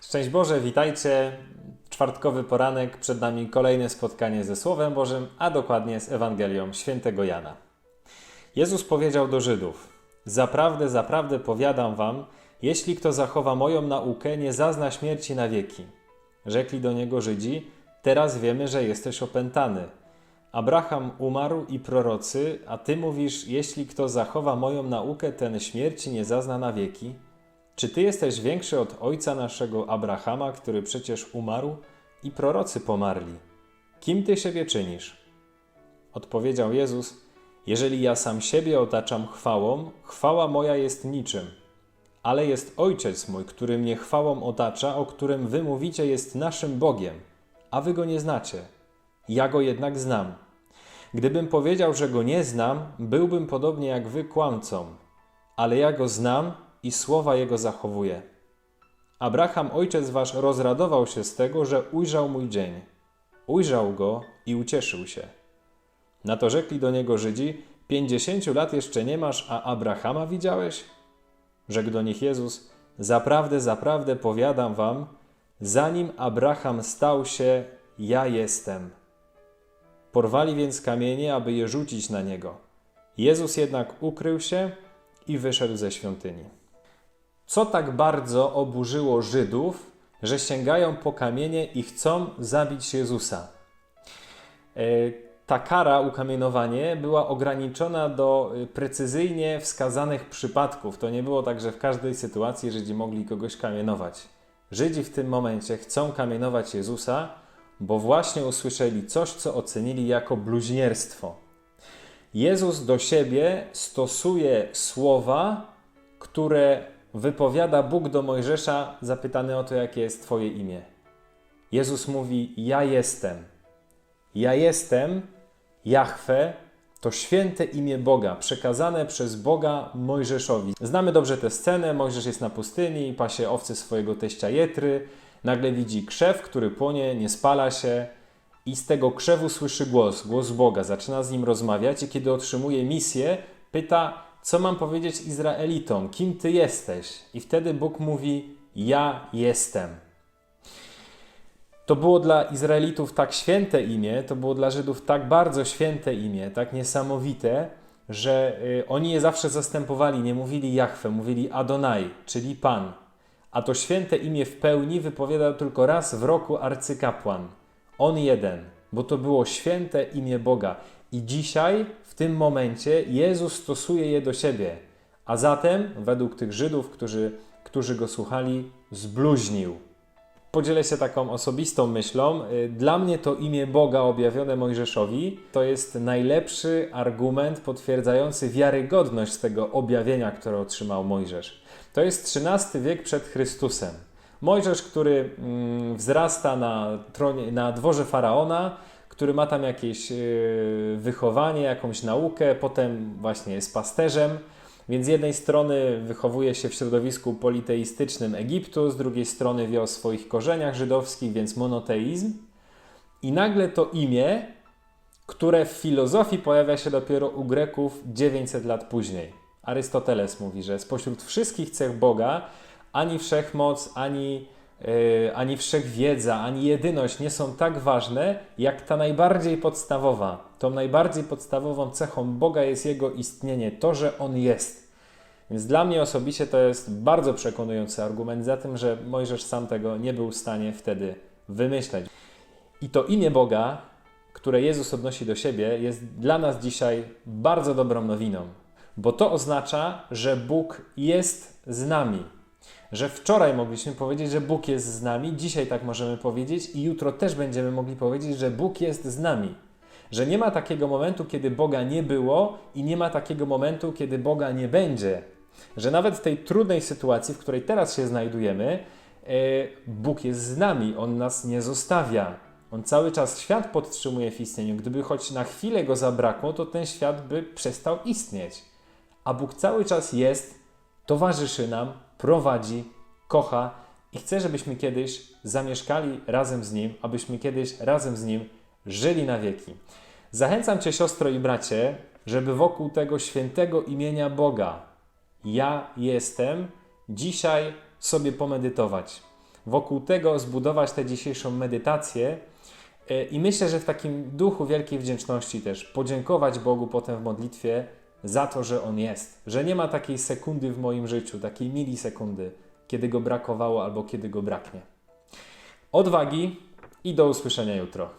Szczęść Boże, witajcie. Czwartkowy poranek, przed nami kolejne spotkanie ze Słowem Bożym, a dokładnie z Ewangelią świętego Jana. Jezus powiedział do Żydów: Zaprawdę, zaprawdę powiadam wam, jeśli kto zachowa moją naukę, nie zazna śmierci na wieki. Rzekli do niego Żydzi: Teraz wiemy, że jesteś opętany. Abraham umarł i prorocy, a ty mówisz: Jeśli kto zachowa moją naukę, ten śmierci nie zazna na wieki. Czy ty jesteś większy od ojca naszego Abrahama, który przecież umarł i prorocy pomarli? Kim ty siebie czynisz? Odpowiedział Jezus: Jeżeli ja sam siebie otaczam chwałą, chwała moja jest niczym. Ale jest ojciec mój, który mnie chwałą otacza, o którym wy mówicie jest naszym Bogiem, a wy go nie znacie. Ja go jednak znam. Gdybym powiedział, że go nie znam, byłbym podobnie jak wy kłamcą, ale ja go znam i słowa jego zachowuję. Abraham, ojciec wasz, rozradował się z tego, że ujrzał mój dzień. Ujrzał go i ucieszył się. Na to rzekli do niego Żydzi: Pięćdziesięciu lat jeszcze nie masz, a Abrahama widziałeś? Rzekł do nich Jezus: Zaprawdę, zaprawdę powiadam wam, zanim Abraham stał się, ja jestem. Porwali więc kamienie, aby je rzucić na niego. Jezus jednak ukrył się i wyszedł ze świątyni. Co tak bardzo oburzyło Żydów, że sięgają po kamienie i chcą zabić Jezusa? E, Ta kara, ukamienowanie, była ograniczona do e, precyzyjnie wskazanych przypadków. To nie było tak, że w każdej sytuacji Żydzi mogli kogoś kamienować. Żydzi w tym momencie chcą kamienować Jezusa, bo właśnie usłyszeli coś, co ocenili jako bluźnierstwo. Jezus do siebie stosuje słowa, które wypowiada Bóg do Mojżesza, zapytany o to, jakie jest Twoje imię. Jezus mówi: Ja jestem. Ja jestem, Jahwe, to święte imię Boga, przekazane przez Boga Mojżeszowi. Znamy dobrze tę scenę. Mojżesz jest na pustyni, pasie owce swojego teścia Jetry. Nagle widzi krzew, który płonie, nie spala się, i z tego krzewu słyszy głos, głos Boga. Zaczyna z nim rozmawiać, i kiedy otrzymuje misję, pyta, co mam powiedzieć Izraelitom, kim ty jesteś? I wtedy Bóg mówi: Ja jestem. To było dla Izraelitów tak święte imię, to było dla Żydów tak bardzo święte imię, tak niesamowite, że y, oni je zawsze zastępowali, nie mówili Jahwe, mówili Adonai, czyli Pan. A to święte imię w pełni wypowiadał tylko raz w roku arcykapłan. On jeden, bo to było święte imię Boga. I dzisiaj, w tym momencie, Jezus stosuje je do siebie. A zatem, według tych Żydów, którzy, którzy go słuchali, zbluźnił. Podzielę się taką osobistą myślą. Y, Dla mnie to imię Boga objawione Mojżeszowi to jest najlepszy argument potwierdzający wiarygodność tego objawienia, które otrzymał Mojżesz. To jest XIII wiek przed Chrystusem. Mojżesz, który mm, wzrasta na, tronie, na dworze faraona, który ma tam jakieś yy, wychowanie, jakąś naukę, potem właśnie jest pasterzem. Więc z jednej strony wychowuje się w środowisku politeistycznym Egiptu, z drugiej strony wie o swoich korzeniach żydowskich, więc monoteizm. I nagle to imię, które w filozofii pojawia się dopiero u Greków 900 lat później. Arystoteles mówi, że spośród wszystkich cech Boga ani wszechmoc, ani, yy, ani wszechwiedza, ani jedyność nie są tak ważne, jak ta najbardziej podstawowa. Tą najbardziej podstawową cechą Boga jest Jego istnienie, to, że On jest. Więc dla mnie osobiście to jest bardzo przekonujący argument za tym, że Mojżesz sam tego nie był w stanie wtedy wymyśleć. I to imię Boga, które Jezus odnosi do siebie, jest dla nas dzisiaj bardzo dobrą nowiną, bo to oznacza, że Bóg jest z nami. Że wczoraj mogliśmy powiedzieć, że Bóg jest z nami, dzisiaj tak możemy powiedzieć i jutro też będziemy mogli powiedzieć, że Bóg jest z nami. Że nie ma takiego momentu, kiedy Boga nie było i nie ma takiego momentu, kiedy Boga nie będzie. Że nawet w tej trudnej sytuacji, w której teraz się znajdujemy, e, Bóg jest z nami, On nas nie zostawia. On cały czas świat podtrzymuje w istnieniu. Gdyby choć na chwilę go zabrakło, to ten świat by przestał istnieć. A Bóg cały czas jest, towarzyszy nam, prowadzi, kocha i chce, żebyśmy kiedyś zamieszkali razem z Nim, abyśmy kiedyś razem z Nim żyli na wieki. Zachęcam Cię, siostro i bracie, żeby wokół tego świętego imienia Boga, ja jestem, dzisiaj sobie pomedytować. wokół tego zbudować tę dzisiejszą medytację. E, I myślę, że w takim duchu wielkiej wdzięczności też podziękować Bogu potem w modlitwie za to, że On jest. Że nie ma takiej sekundy w moim życiu, takiej milisekundy, kiedy go brakowało albo kiedy go braknie. Odwagi i do usłyszenia jutro.